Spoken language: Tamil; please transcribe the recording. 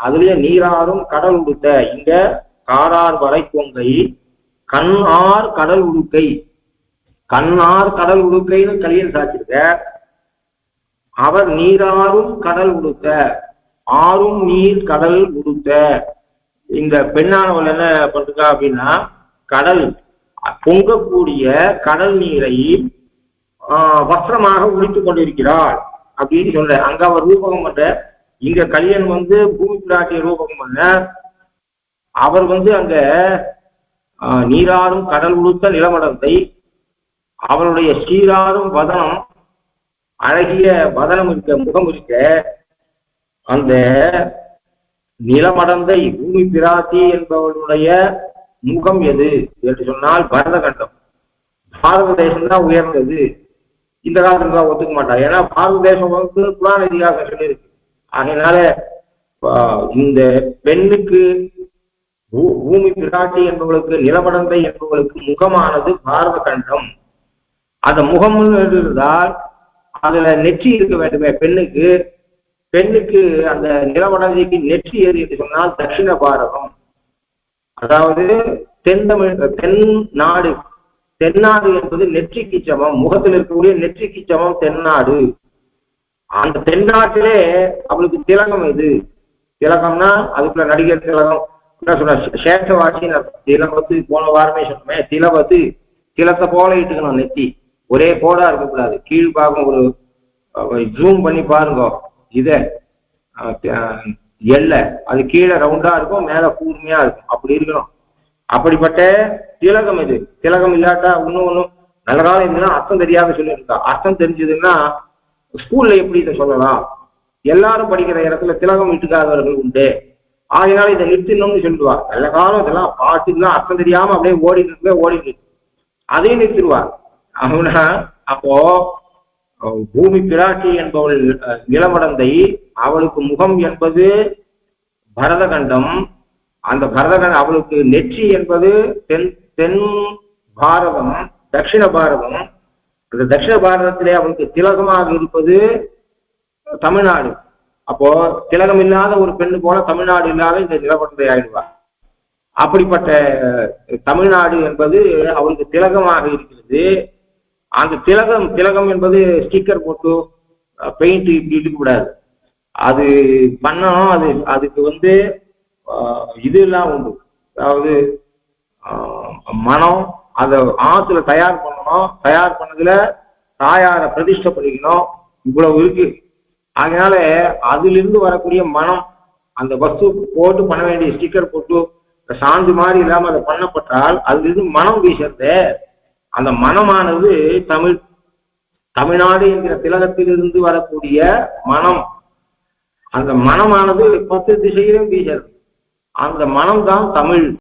அதுலயே நீராறும் கடல் உடுத்த. இங்க காரார் வரை கொங்கை. கண்ணார் கடல் உடுக்கை. கண்ணார் கடல் உடுக்கைன்னு கலியன் சாச்சிருக்க அவர் நீராறும் கடல் உடுத்த. ஆறும் நீர் கடல் உடுத்த. இந்த பெண்ணானவள் என்ன பண்றா அப்படின்னா கடல் பொங்கக்கூடிய கடல் நீரை ஆஹ், வஸ்திரமாக உடுத்திக் கொண்டிருக்கிறாள் அப்படின்னு சொல்ற. அங்க அவர் ரூபகம் பண்ற இங்க கலியன் வந்து பூமி பிராட்டிய ரூபம் அல்ல. அவர் வந்து அங்க நீராடும் நீராறும் கடல் உடுத்த நிலமடத்தை அவருடைய சீராறும் வதனம் அழகிய வதனம் இருக்க முகம் இருக்க அந்த நிலமடந்தை பூமி பிராட்டி என்பவருடைய முகம் எது என்று சொன்னால் பரதகண்டம். பாரத தேசம் தான் உயர்ந்தது. இந்த காலத்துல ஒத்துக்க மாட்டாங்க ஏன்னா பாரத தேசம் வந்து புராண இதிகாசம் சொல்லியிருக்கு அதனால இந்த பெண்ணுக்கு பூ- பூமி பிராட்டி என்பவளுக்கு நிலவடந்தை என்பவளுக்கு முகமானது பாரத கண்டம் அந்த முகம் இருந்தால் அதுல நெற்றி இருக்க வேண்டுமே பெண்ணுக்கு. பெண்ணுக்கு அந்த நிலவடந்தைக்கு நெற்றி ஏறி என்று சொன்னால் தட்சிண பாரதம். அதாவது தென் தமிழ் தென் நாடு. தென்னாடு என்பது நெற்றிக்கு சமம். முகத்தில் இருக்கக்கூடிய நெற்றிக்கு சமம் தென்னாடு அந்த தென்னாட்டிலே அவளுக்கு திலகம் இது திலகம்னா அதுக்குள்ள நடிகர் திலகம். என்ன சொல்ற? சேஷவாசி திலகத்து போன வாரமே சொன்னோமே திலவத்து திலத்தை போல இட்டுக்கணும் நெத்தி. ஒரே கோடா இருக்கக்கூடாது. கீழ் பாகம் ஒரு ஜூம் பண்ணி பாருங்க. இத எல்லை. அது கீழே ரவுண்டா இருக்கும் மேல கூர்மையா இருக்கும். அப்படி இருக்கணும். அப்படிப்பட்ட திலகம் இது திலகம் இல்லாட்டா இன்னும் ஒன்றும் நல்ல காலம் இருந்ததுன்னா அர்த்தம் தெரியாத சொல்லியிருக்கா அர்த்தம் தெரிஞ்சதுன்னா ஸ்கூல்ல எப்படி இதை சொல்லலாம்? எல்லாரும் படிக்கிற இடத்துல திலகம் இட்டுக்காதவர்கள் உண்டு. ஆகையினால இதை நிறுத்தணும்னு சொல்லுவா நல்ல காலம் இதெல்லாம் பாட்டுலாம் அர்த்தம் தெரியாம அப்படியே ஓடிட்டு இருக்கு ஓடிட்டு இருக்கு. அதையும் நிறுத்திடுவா அவனா அப்போ பூமி பிராட்டி என்பவள் இளமடந்தை நிலமடந்தை அவளுக்கு முகம் என்பது பரதகண்டம். அந்த பரதகண்டம் அவளுக்கு நெற்றி என்பது தென் தென் பாரதம் தட்சிண பாரதம் இந்த தட்சிண பாரதத்திலே அவளுக்கு திலகமாக இருப்பது தமிழ்நாடு. அப்போ திலகம் இல்லாத ஒரு பெண்ணு போல தமிழ்நாடு இல்லாத இந்த நிலமடந்தை ஆயிடுவார் அப்படிப்பட்ட தமிழ்நாடு என்பது அவளுக்கு திலகமாக இருக்கிறது. அந்த திலகம் திலகம் என்பது ஸ்டிக்கர் போட்டு பெயிண்ட் இப்படி இருக்கக்கூடாது. அது பண்ணணும் அது அதுக்கு வந்து இது இதெல்லாம் உண்டு. அதாவது மனம் அதை ஆத்துல தயார் பண்ணணும். தயார் பண்ணதுல தாயாரை பிரதிஷ்டை பண்ணிக்கணும். இவ்வளவு இருக்கு. அதனால அதிலிருந்து வரக்கூடிய மனம் அந்த வஸ்து போட்டு பண்ண வேண்டிய ஸ்டிக்கர் போட்டு சாந்து மாதிரி இல்லாம அதை பண்ணப்பட்டால் அதிலிருந்து மனம் வீசறது அந்த மனமானது தமிழ் தமிழ்நாடு என்கிற திலகத்திலிருந்து வரக்கூடிய மனம். அந்த மனமானது பத்து திசையிலும் வீசுறது. அந்த மனம்தான் தமிழ்.